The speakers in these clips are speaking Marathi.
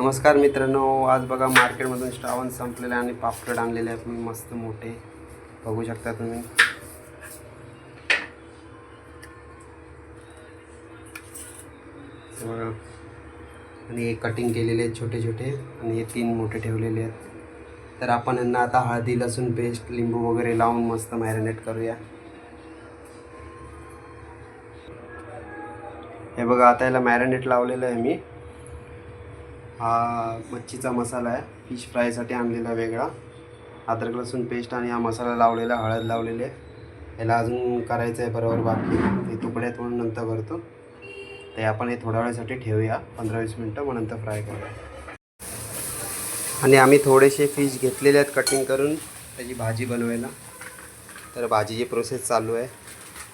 नमस्कार मित्रांनो आज बघा मार्केटमधून श्रावण संपलेले आणि पापड आणलेले आहेत मस्त मोठे. बघू शकता तुम्ही. हे बघा. आणि हे कटिंग केलेले आहेत छोटे छोटे आणि हे तीन मोठे ठेवलेले आहेत. तर आपण यांना आता हळदी लसूण पेस्ट लिंबू वगैरे लावून मस्त मॅरिनेट करूया. हे बघा आता याला मॅरिनेट लावलेलं आहे मी. हा मच्छीचा मसाला आहे. फिश फ्रायसाठी आणलेला वेगळा. अद्रक लसूण पेस्ट आणि हा मसाला लावलेला हळद लावलेली आहे. याला अजून करायचं आहे बरोबर बाकी. ते तुकड्यात म्हणून नंतर करतो. ते आपण हे थोड्या वेळासाठी ठेवूया. पंधरा वीस मिनटं मग नंतर फ्राय करूया. आणि आम्ही थोडेसे फिश घेतलेले आहेत कटिंग करून. त्याची भाजी बनवायला. तर भाजीची प्रोसेस चालू आहे.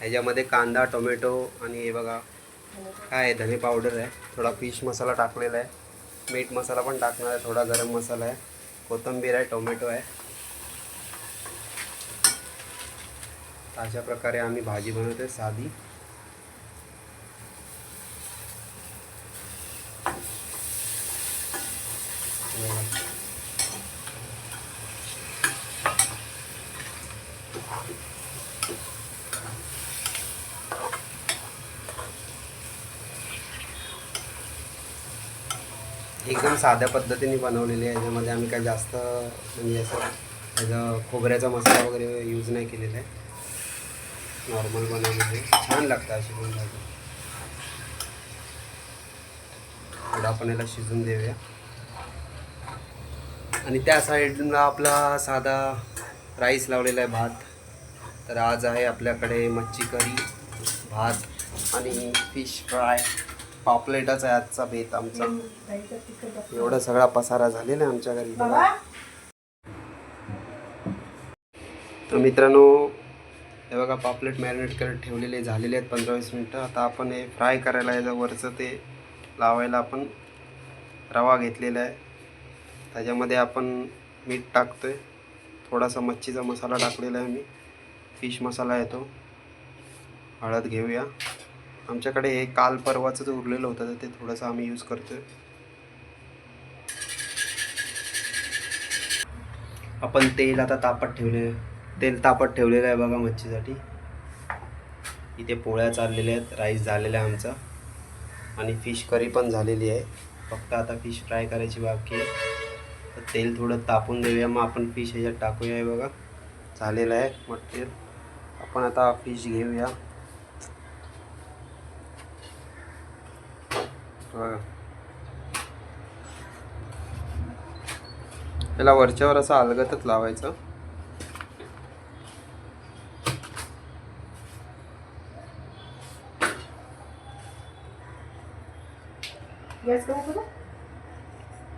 ह्याच्यामध्ये कांदा टोमॅटो आणि हे बघा. काय आहे? धने पावडर आहे. थोडा फिश मसाला टाकलेला आहे. मीठ मसाला पण टाकणार आहे थोडा गरम मसाला आहे. कोथिंबीर आहे टोमॅटो आहे. अशा प्रकारे आम्ही भाजी बनवते साधी. एकदम साध्या पद्धतीने बनवलेली आहे याच्यामध्ये आम्ही काही जास्त म्हणजे असं त्याचं खोबऱ्याचा मसाला वगैरे यूज नाही केलेला आहे. नॉर्मल बनवलेली छान लागतं अशी पण भाजी. थोडं आपण याला शिजून देऊया. आणि त्या साईडला आपला साधा राईस लावलेला आहे भात. तर आज आहे आपल्याकडे मच्छी करी भात आणि फिश फ्राय. पापलेटच आहे आजचा बेत आमचा. एवढा सगळा पसारा झालेला आहे आमच्या घरी. बघा. तर मित्रांनो हे बघा पापलेट मॅरिनेट करत ठेवलेले झालेले आहेत पंधरा वीस मिनटं. आता आपण हे फ्राय करायला याचं वरचं ते लावायला आपण रवा घेतलेला आहे. त्याच्यामध्ये आपण मीठ टाकतोय. थोडासा मच्छीचा मसाला टाकलेला आहे मी. फिश मसाला येतो. हळद घेऊया. आमच्याकडे हे काल परवाचं जे उरलेलं होतं तर ते थोडंसं आम्ही यूज करतोय. आपण तेल आता तापत ठेवले तेल तापत ठेवलेलं आहे बघा मच्छीसाठी. इथे पोळ्या चाललेल्या आहेत राईस झालेला आहे आमचा. आणि फिश करी पण झालेली आहे. फक्त आता फिश फ्राय करायची बाकी आहे. तर तेल थोडं तापून देऊया. मग आपण फिश ह्याच्यात टाकूया बघा. झालेलं आहे मटेरियल आपण आता फिश घेऊया. त्याला वरच्यावर असं अलगतच लावायचं.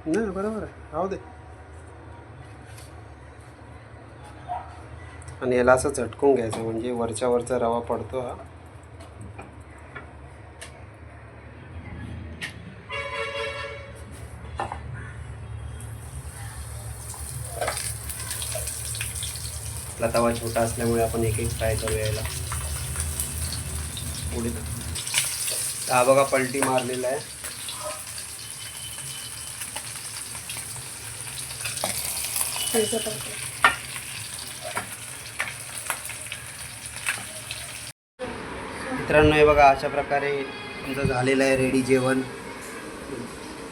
नाही बरोबर आहे. राहू दे. आणि याला असं झटकून घ्यायचं म्हणजे वरच्या वरचा रवा पडतो हा. आपला तवा छोटा असल्यामुळे आपण एक एक फ्राय करूया याला पुढे. हा बघा पलटी मारलेला आहे. मित्रांनो हे बघा अशा प्रकारे आमचं झालेलं आहे रेडी जेवण.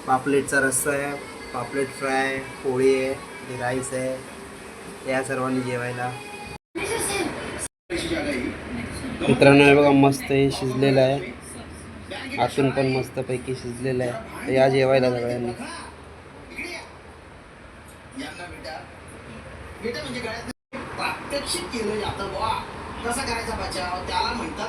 पापलेटचा रस्सा आहे पापलेट फ्राय पोळी आहे राईस आहे. या सर्वांनी जेवायला. मित्रांनो हे बघा मस्त हे शिजलेलं आहे. आतून पण मस्तपैकी शिजलेलं आहे. तर या जेवायला सगळ्यांनी केलं जातं बुवा कसा करायचा बचाव? त्याला म्हणतात